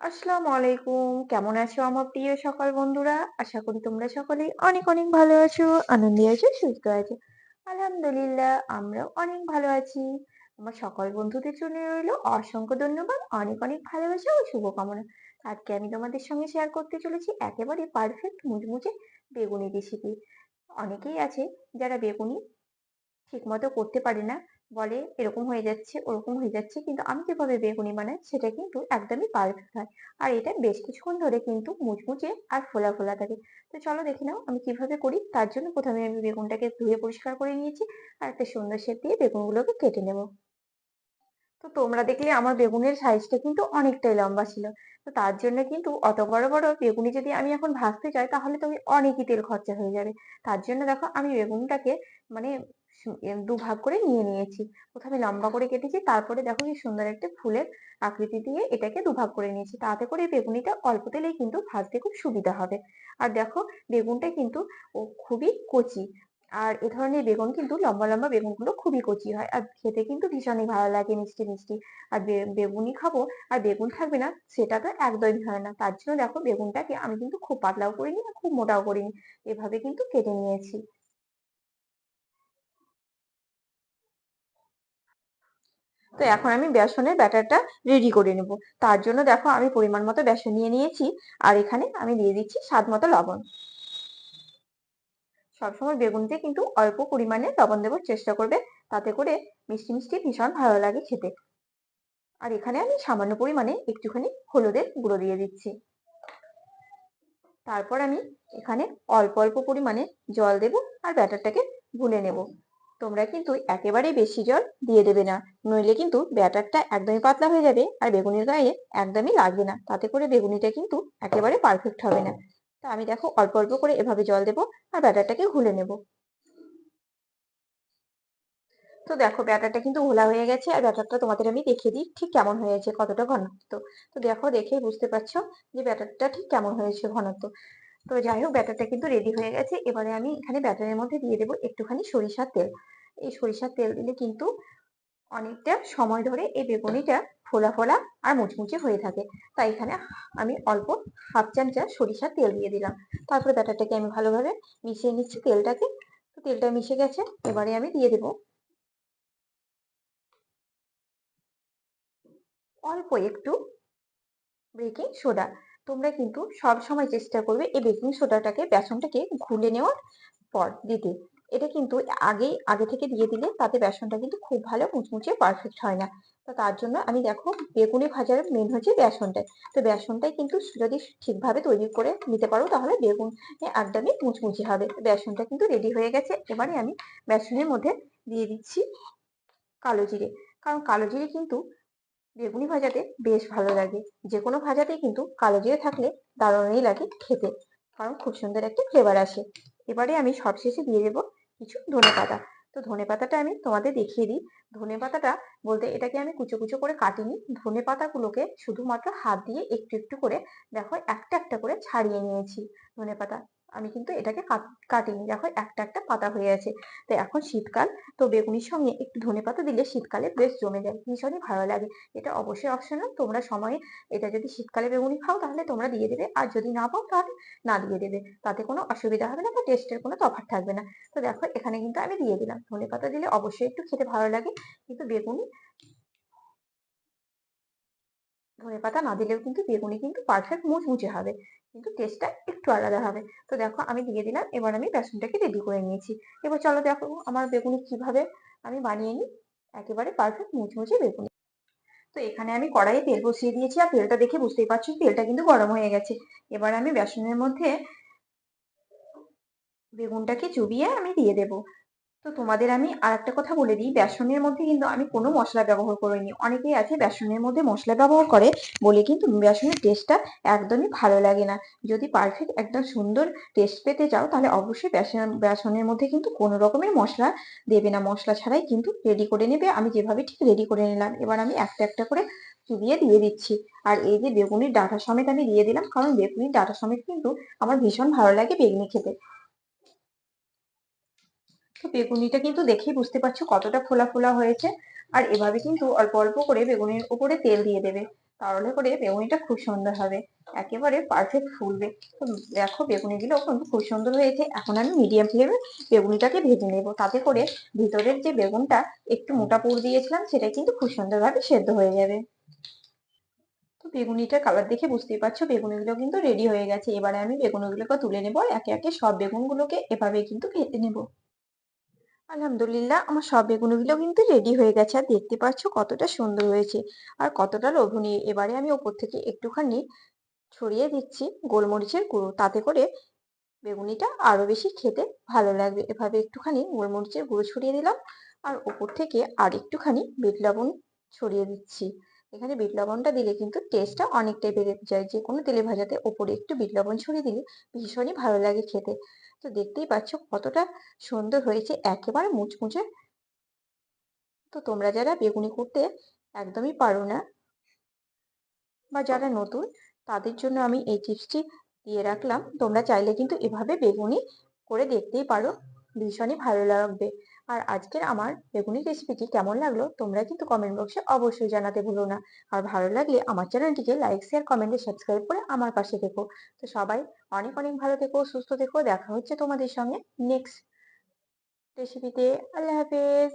আসসালামু আলাইকুম কেমন আছো আমার প্রিয় সকল বন্ধুরা? আশা করি তোমরা সকলেই অনেক অনেক ভালো আছো। আনন্দে আছো, সুস্থ আছো। আলহামদুলিল্লাহ, আমরাও অনেক ভালো আছি। আমার সকল বন্ধুদের জন্য রইল অসংখ্য ধন্যবাদ, অনেক অনেক ভালোবাসা ও শুভকামনা। আজকে আমি তোমাদের সঙ্গে শেয়ার করতে চলেছি একেবারে পারফেক্ট মুচমুচে বেগুনি রেসিপি অনেকেই আছে যারা বেগুনি ঠিকমতো করতে পারি না। বলে এরকম হয়ে যাচ্ছে, ওরকম হয়ে যাচ্ছে। কিন্তু আমি যেভাবে বেগুনি বানাই, সেটা কিন্তু একদমই পারফেক্ট হয় আর এটা বেশ কিছুক্ষণ ধরে কিন্তু মুচমুচে আর ফোলা ফোলা থাকে। তো চলো দেখে নাও আমি কীভাবে করি। তার জন্য প্রথমে আমি বেগুনটাকে ধুয়ে পরিষ্কার করে নিয়েছি আর একটা সুন্দর শেপ দিয়ে বেগুনগুলোকে কেটে নেব। তো তোমরা দেখলে আমার বেগুনের সাইজটা কিন্তু অনেকটাই লম্বা ছিল। তো তার জন্য কিন্তু অত বড় বড় বেগুনি যদি আমি এখন ভাজতে চাই তাহলে তো অনেকই তেল খরচা হয়ে যাবে। তার জন্য দেখো আমি বেগুনটাকে মানে দুভাগ করে নিয়ে নিয়েছি। প্রথমে লম্বা করে কেটেছি, তারপরে দেখো কি সুন্দর একটা ফুলের আকৃতি দিয়ে এটাকে দুভাগ করে নিয়েছি। তাতে করে বেগুনিটা অল্প তেলেই কিন্তু ভাজতে খুব সুবিধা হবে। আর দেখো বেগুনটা কিন্তু খুবই কচি। আর এ ধরনের বেগুন কিন্তু লম্বা লম্বা বেগুনগুলো খুবই কচি হয়। আর খেতে কিন্তু ভীষণই ভালো লাগে, মিষ্টি মিষ্টি। আর বেগুনই খাব, আর বেগুন থাকবে না, সেটা তো একদমই হয় না। তার জন্য দেখো বেগুনটাকে আমি কিন্তু খুব পাতলাও করিনি, খুব মোটাও করিনি। এভাবে কিন্তু কেটে নিয়েছি। তো এখন আমি বেসনের ব্যাটারটা রেডি করে নেব। তার জন্য দেখো আমি পরিমাণ মতো বেসন নিয়ে নিয়েছি আর এখানে আমি দিয়ে দিচ্ছি স্বাদ মতো লবণ। সবসময় বেগুনতে কিন্তু অল্প পরিমাণে লবণ দেওয়ার চেষ্টা করবে, তাতে করে মিষ্টি মিষ্টি ভীষণ ভালো লাগে খেতে। আর এখানে আমি সামান্য পরিমাণে একটুখানি হলুদের গুঁড়ো দিয়ে দিচ্ছি। তারপর আমি এখানে অল্প অল্প পরিমাণে জল দেব আর ব্যাটারটাকে ভুলে নেব। তোমরা কিন্তু একেবারেই বেশি জল দিয়ে দেবে না। নইলে কিন্তু ব্যাটারটা একদমই পাতলা হয়ে যাবে আর বেগুনির গায়ে একদমই লাগবে না। তাতে করে বেগুনিটা কিন্তু একেবারে পারফেক্ট হবে না। তা আমি দেখো অল্প অল্প করে এভাবে জল দেবো আর ব্যাটারটাকে ঘুলে নেব। তো দেখো ব্যাটারটা কিন্তু ঘোলা হয়ে গেছে আর ব্যাটারটা তোমাদের আমি দেখিয়ে দিই ঠিক কেমন হয়েছে, কতটা ঘনত্ব। তো দেখো দেখেই বুঝতে পারছ যে ব্যাটারটা ঠিক কেমন হয়েছে ঘনত্ব। তো যাই হোক ব্যাটারটা কিন্তু রেডি হয়ে গেছে। এবারে আমি এখানে ব্যাটারের মধ্যে দিয়ে দেবো একটুখানি সরিষার তেল। এই সরিষার তেল দিলে কিন্তু অনেকটা সময় ধরে এই বেগুনিটা ফোলা ফোলা আর মুচমুচে হয়ে থাকে। তাই এখানে আমি অল্প হাফ চামচা সরিষার তেল দিয়ে দিলাম। তারপরে ব্যাটারটাকে আমি ভালোভাবে মিশিয়ে নিচ্ছি তেলটাকে। তো তেলটা মিশে গেছে। এবারে আমি দিয়ে দেব অল্প একটু বেকিং সোডা তোমরা কিন্তু সব সময় চেষ্টা করবে এই বেকিং সোডাটাকে, বেসনটাকে ঘুলে নেওয়ার পর দিতে। এটা কিন্তু আগেই আগে থেকে দিয়ে দিলে তাতে বেসনটা কিন্তু খুব ভালো মুচমুচে পারফেক্ট হয় না। তো তার জন্য আমি দেখো বেগুনি ভাজার মেন হচ্ছে বেসনটাই। তো বেসনটাই কিন্তু যদি ঠিকভাবে তৈরি করে নিতে পারো তাহলে বেগুন একদমই মুচমুচে হবে। বেসনটা কিন্তু রেডি হয়ে গেছে। এবারে আমি বেসনের মধ্যে দিয়ে দিচ্ছি কালো জিরে। কারণ কালো জিরে কিন্তু বেগুনি ভাজাতে বেশ ভালো লাগে। যে কোনো ভাজাতেই কিন্তু কালো জিরে থাকলে দারুণই লাগে খেতে, কারণ খুব সুন্দর একটা ফ্লেভার আসে। এবারে আমি সবশেষে দিয়ে দেবো কিছু ধনে পাতা। তো ধনে পাতাটা আমি তোমাদের দেখিয়ে দিই। ধনে পাতাটা বলতে এটাকে আমি কুচো কুচো করে কাটিনি। ধনে পাতাগুলোকে শুধুমাত্র হাত দিয়ে একটু একটু করে দেখো একটা একটা করে ছাড়িয়ে নিয়েছি ধনে পাতা। আমি কিন্তু এটাকে কাটিনি। দেখো একটা একটা পাতা হয়ে আছে তো এখন শীতকাল, তো বেগুনির সঙ্গে একটু ধনে পাতা দিলে শীতকালে বেশ জমে যায়। ভীষণই ভালো লাগে। এটা অবশ্যই অপশনাল তোমরা সময়ে এটা যদি শীতকালে বেগুনি খাও, তাহলে তোমরা দিয়ে দেবে। আর যদি না পাও, তাহলে না দিয়ে দেবে। তাতে কোনো অসুবিধা হবে না বা টেস্টের কোনো তফাৎ থাকবে না। তো দেখো, এখানে কিন্তু আমি দিয়ে দিলাম। ধনে পাতা দিলে অবশ্যই একটু খেতে ভালো লাগে। কিন্তু বেগুনি ধনে পাতা না দিলেও কিন্তু বেগুনি কিন্তু পারফেক্ট মুচমুচে হবে। কিন্তু টেস্টটা একটু আলাদা হবে। তো দেখো আমি দিয়ে দিলাম, এবার আমি বেসনটাকে রেডি করে নিয়েছি। এবার চলো দেখো আমার বেগুনি কীভাবে আমি বানিয়ে নিই। একেবারে পারফেক্ট মুচমুচে বেগুনি। তো এখানে আমি কড়াইয়ে তেল বসিয়ে দিয়েছি আর তেলটা দেখে বুঝতেই পারছি তেলটা কিন্তু গরম হয়ে গেছে। এবার আমি বেসনের মধ্যে বেগুনটাকে চুবিয়ে আমি দিয়ে দেবো। তো তোমাদের আমি আর একটা কথা বলে দিই। বেসনের মধ্যে কিন্তু আমি কোনো মশলা ব্যবহার করিনি। অনেকেই আছে বেসনের মধ্যে মশলা ব্যবহার করে বলে কিন্তু বেসনের টেস্টটা একদমই ভালো লাগে না। যদি পারফেক্ট একদম সুন্দর টেস্ট পেতে চাও তাহলে অবশ্যই বেসন, বেসনের মধ্যে কিন্তু কোনো রকমের মশলা দেবে না। মশলা ছাড়াই কিন্তু রেডি করে নেবে। আমি যেভাবে ঠিক রেডি করে নিলাম। এবার আমি একটা একটা করে চুবিয়ে দিয়ে দিচ্ছি। আর এই যে বেগুনির ডাটা সমেত আমি দিয়ে দিলাম। কারণ বেগুনির ডাটা সমেত কিন্তু আমার ভীষণ ভালো লাগে বেগুনি খেতে। তো বেগুনিটা কিন্তু দেখেই বুঝতে পারছ কতটা ফোলা ফোলা হয়েছে। আর এভাবে কিন্তু অল্প অল্প করে বেগুনের উপরে তেল দিয়ে দেবে। তাহলে করে বেগুনিটা খুব সুন্দর হবে। একেবারে পারফেক্ট ফুলবে। তো দেখো বেগুনিগুলো কিন্তু খুব সুন্দর হয়েছে। এখন আমি মিডিয়াম ফ্লেমে বেগুনিটাকে ভেজে নেব। তাতে করে ভিতরের যে বেগুনটা একটু মোটা পুর দিয়েছিলাম, সেটা কিন্তু খুব সুন্দরভাবে সেদ্ধ হয়ে যাবে। তো বেগুনিটার কালার দেখে বুঝতেই পারছ বেগুনিগুলো কিন্তু রেডি হয়ে গেছে। এবারে আমি বেগুনিগুলোকে তুলে নেব। একে একে সব বেগুনগুলোকে এভাবে কিন্তু ভেজে নেব। আলহামদুলিল্লাহ, আমার সব বেগুনগুলো কিন্তু রেডি হয়ে গেছে। আর দেখতে পাচ্ছ কতটা সুন্দর হয়েছে আর কতটা লোভনীয়। এবারে আমি ওপর থেকে একটুখানি ছড়িয়ে দিচ্ছি গোলমরিচের গুঁড়ো। তাতে করে বেগুনিটা আরও বেশি খেতে ভালো লাগবে। এভাবে একটুখানি গোলমরিচের গুঁড়ো ছড়িয়ে দিলাম। আর ওপর থেকে আর একটুখানি বিট লবণ ছড়িয়ে দিচ্ছি। এখানে বিট লবণটা দিলে কিন্তু টেস্টটা অনেকটাই বেড়ে যায়। যে কোনো তেলে ভাজাতে ওপরে একটু বিট লবণ ছড়িয়ে দিলে ভীষণই ভালো লাগে খেতে। তো দেখতেই পাচ্ছ কতটা সুন্দর হয়েছে একেবারে মুচমুচে। তো তোমরা যারা বেগুনি করতে একদমই পারো না বা যারা নতুন, তাদের জন্য আমি এই টিপসটি দিয়ে রাখলাম। তোমরা চাইলে কিন্তু এভাবে বেগুনি করে দেখতেই পারো। ভীষণই ভালো লাগবে। আর আজকের আমার বেগুনি রেসিপিটি কেমন লাগল তোমরা কিন্তু কমেন্ট বক্সে অবশ্যই জানাতে ভুলো না। আর ভালো লাগলে আমার চ্যানেলটিকে লাইক শেয়ার কমেন্টে সাবস্ক্রাইব করে আমার পাশে থেকো। তো সবাই অনেক অনেক ভালো থেকো, সুস্থ থেকো। দেখা হচ্ছে তোমাদের সঙ্গে নেক্সট রেসিপিতে আল্লাহ হাফেজ।